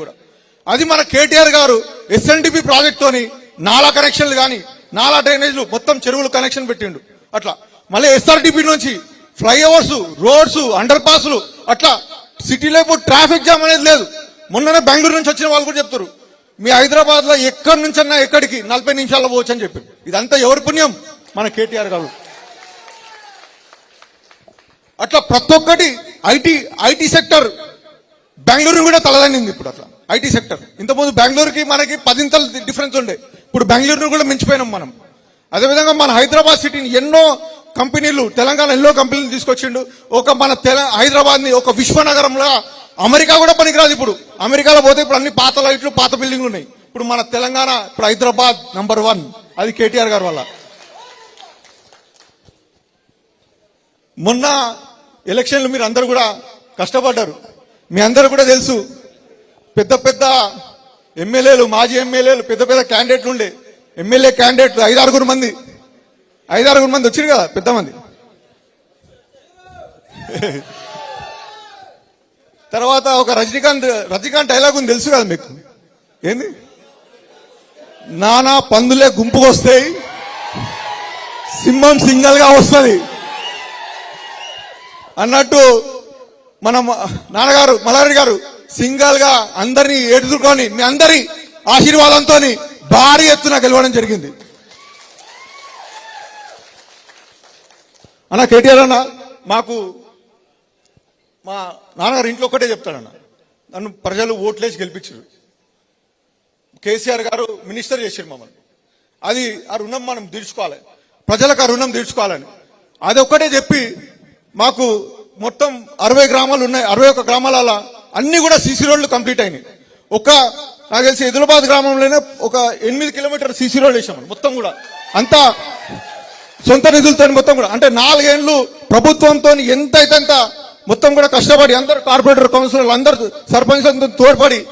కూడా. అది మన కేటీఆర్ గారు ఎస్ఎన్డిపి ప్రాజెక్ట్ తోని నాలా కనెక్షన్లు కానీ నాలా డ్రైనేజ్లు మొత్తం చెరువులు కనెక్షన్ పెట్టిండు. అట్లా. మళ్ళీ ఎస్ఆర్డిపి నుంచి ఫ్లైఓవర్స్ రోడ్స్ అండర్ పాస్లు అట్లా. సిటీలో ఇప్పుడు ట్రాఫిక్ జామ్ అనేది లేదు. మొన్ననే బెంగళూరు నుంచి వచ్చిన వాళ్ళు కూడా చెప్తారు మీ హైదరాబాద్లో ఎక్కడి నుంచన్నా ఎక్కడికి నలభై నిమిషాల్లో పోవచ్చు అని చెప్పి ఇదంతా ఎవరి పుణ్యం? మన కేటీఆర్ గారు. అట్లా ప్రతి ఒక్కటి ఐటీ ఐటీ సెక్టర్ బెంగళూరు కూడా తలదనింది ఇప్పుడు అట్లా. IT sector. ఇంతకుముందు బెంగళూరుకి మనకి పదింతలు డిఫరెన్స్ ఉండే. ఇప్పుడు బెంగళూరును కూడా మించిపోయినాం మనం. అదేవిధంగా మన హైదరాబాద్ సిటీని ఎన్నో కంపెనీలు తెలంగాణ ఎన్నో కంపెనీలు తీసుకొచ్చిండు. ఒక మన తెల హైదరాబాద్ని ఒక విశ్వనగరంలో అమెరికా కూడా పనికిరాదు ఇప్పుడు. అమెరికాలో పోతే ఇప్పుడు అన్ని పాత లైట్లు పాత బిల్డింగ్లు ఉన్నాయి. ఇప్పుడు మన తెలంగాణ ఇప్పుడు హైదరాబాద్ నంబర్ వన్ అది కేటీఆర్ గారి వల్ల. మొన్న ఎలక్షన్లు మీరు అందరు కూడా కష్టపడ్డారు. మీ అందరు కూడా తెలుసు పెద్ద పెద్ద ఎమ్మెల్యేలు మాజీ ఎమ్మెల్యేలు పెద్ద పెద్ద క్యాండిడేట్లు ఉండే. ఎమ్మెల్యే క్యాండిడేట్లు ఐదారుగురు మంది. ఐదారుగురు మంది వచ్చారు కదా పెద్ద మంది. తర్వాత ఒక రజనీకాంత్ రజనీకాంత్ డైలాగ్ ఉంది తెలుసు కదా మీకు? ఏంది? నానా పందులే గుంపుకు వస్తాయి సింహం సింగల్గా వస్తుంది. అన్నట్టు మన నాన్నగారు మలారెడ్డి గారు సింగల్గా అందరినీ ఎదుర్కొని మీ అందరి ఆశీర్వాదంతో భారీ ఎత్తున గెలవడం జరిగింది. అన్న కేటీఆర్ అన్న మాకు మా నాన్నగారు ఇంట్లో ఒక్కటే చెప్తాడన్న నన్ను ప్రజలు ఓట్లేసి గెలిపించారు. కేసీఆర్ గారు మినిస్టర్ చేశారు మమ్మల్ని. అది ఆ రుణం మనం తీర్చుకోవాలి. ప్రజలకు ఆ రుణం తీర్చుకోవాలని. అది ఒక్కటే చెప్పి మాకు మొత్తం అరవై గ్రామాలు ఉన్నాయి. అరవై ఒక్క గ్రామాల అన్ని కూడా సీసీ రోడ్లు కంప్లీట్ అయినాయి. ఒక నాకు తెలిసి ఎదులాబాద్ గ్రామంలోనే ఒక ఎనిమిది కిలోమీటర్ సీసీ రోడ్ వేసాము మొత్తం కూడా. అంతా సొంత నిధులతో మొత్తం కూడా. అంటే నాలుగేళ్ళు ప్రభుత్వంతో ఎంత అయితే అంత మొత్తం కూడా కష్టపడి అందరు కార్పొరేటర్ కౌన్సిలర్లు అందరు సర్పంచ్ తోడ్పడి